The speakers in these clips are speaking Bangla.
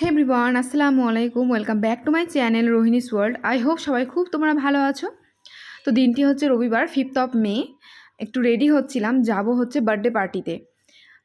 হে ব্রিবান আসসালামু আলাইকুম welcome back to my channel Rohini's world I hope সবাই খুব তোমরা ভালো আছো। তো দিনটি হচ্ছে রবিবার ফিফথ অফ মে একটু রেডি হচ্ছিলাম, যাব হচ্ছে বার্থডে পার্টিতে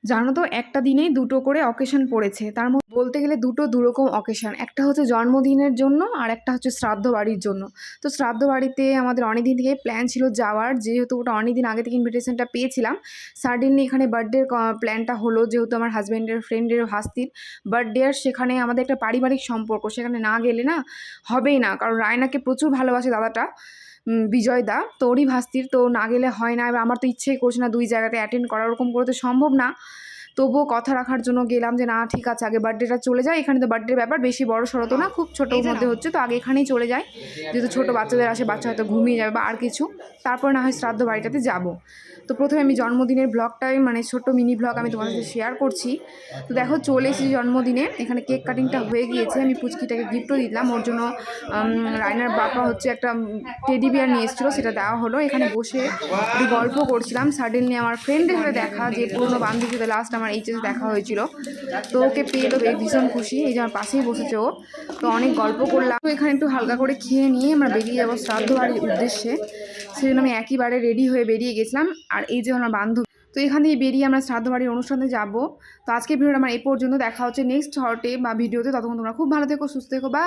জানো তো, একটা দিনেই দুটো করে অকেশন পড়েছে। তার মধ্যে বলতে গেলে দুটো দুরকম অকেশন একটা হচ্ছে জন্মদিনের জন্য আর একটা হচ্ছে শ্রাদ্ধ বাড়ির জন্য। তো শ্রাদ্ধ বাড়িতে আমাদের অনেক দিন থেকে প্ল্যান ছিল যাওয়ার। যেহেতু ওটা অনেক দিন আগে থেকে ইনভিটেশনটা পেয়েছিলাম সাডেনলি এখানে বার্থডের প্ল্যানটা হলো যেহেতু আমার হাজব্যান্ডের ফ্রেন্ডের হাস্তির বার্থডে আর সেখানে আমাদের একটা পারিবারিক সম্পর্ক। সেখানে না গেলে না হবেই না। কারণ রায়নাকে প্রচুর ভালোবাসে দাদাটা। বিজয় দা। তোরই ভাস্তির তো না গেলে হয় না। এবার আমার তো ইচ্ছেই করছে না দুই জায়গাতে অ্যাটেন্ড করা। ওরকম করে তো সম্ভব না। তবুও কথা রাখার জন্য গেলাম যে না ঠিক আছে আগে বার্থডেটা চলে যায়। এখানে তো বার্থডের ব্যাপার বেশি বড় সড়ো তো না খুব ছোটোর মধ্যে হচ্ছে তো আগে এখানেই চলে যায়। যেহেতু ছোটো বাচ্চাদের আসে বাচ্চা হয়তো ঘুমিয়ে যাবে বা আর কিছু তারপর না হয় শ্রাদ্ধ বাড়িটাতে যাব। তো প্রথমে আমি জন্মদিনের ব্লগটাই মানে ছোট্ট মিনি ব্লগ আমি তোমাদের সাথে শেয়ার করছি। তো দেখো চলে এসেছি জন্মদিনে এখানে কেক কাটিংটা হয়ে গিয়েছে আমি পুচকিটাকে গিফটও দিলাম ওর জন্য রায়নার বাবা হচ্ছে একটা টেডি বিয়ার নিয়ে এসেছিল সেটা দেওয়া হলো। এখানে বসে গল্প করছিলাম। সাডেনলি আমার ফ্রেন্ডের সাথে দেখা যে পুরনো বান্ধবীদের লাস্ট আমার এইচএস দেখা হয়েছিল। তো ওকে পেয়ে তো ভীষণ খুশি। এই যে আমার পাশেই বসেছে ও। তো অনেক গল্প করলাম। তো এখানে একটু হালকা করে খেয়ে নিয়ে আমরা বেরিয়ে যাব শ্রাদ্ধ বাড়ির উদ্দেশ্যে। সেই জন্য আমি একইবারে রেডি হয়ে বেরিয়ে গেছিলাম। আর এই যে আমার বান্ধবী। তো এখান থেকে বেরিয়ে আমরা শ্রাদ্ধ বাড়ির অনুষ্ঠানে যাব। তো আজকে ভিডিওটা আমার এই পর্যন্ত। দেখা হচ্ছে নেক্সট হটে বা ভিডিওতে ততক্ষণ তোমরা খুব ভালো থেকো, সুস্থ থেকো। বা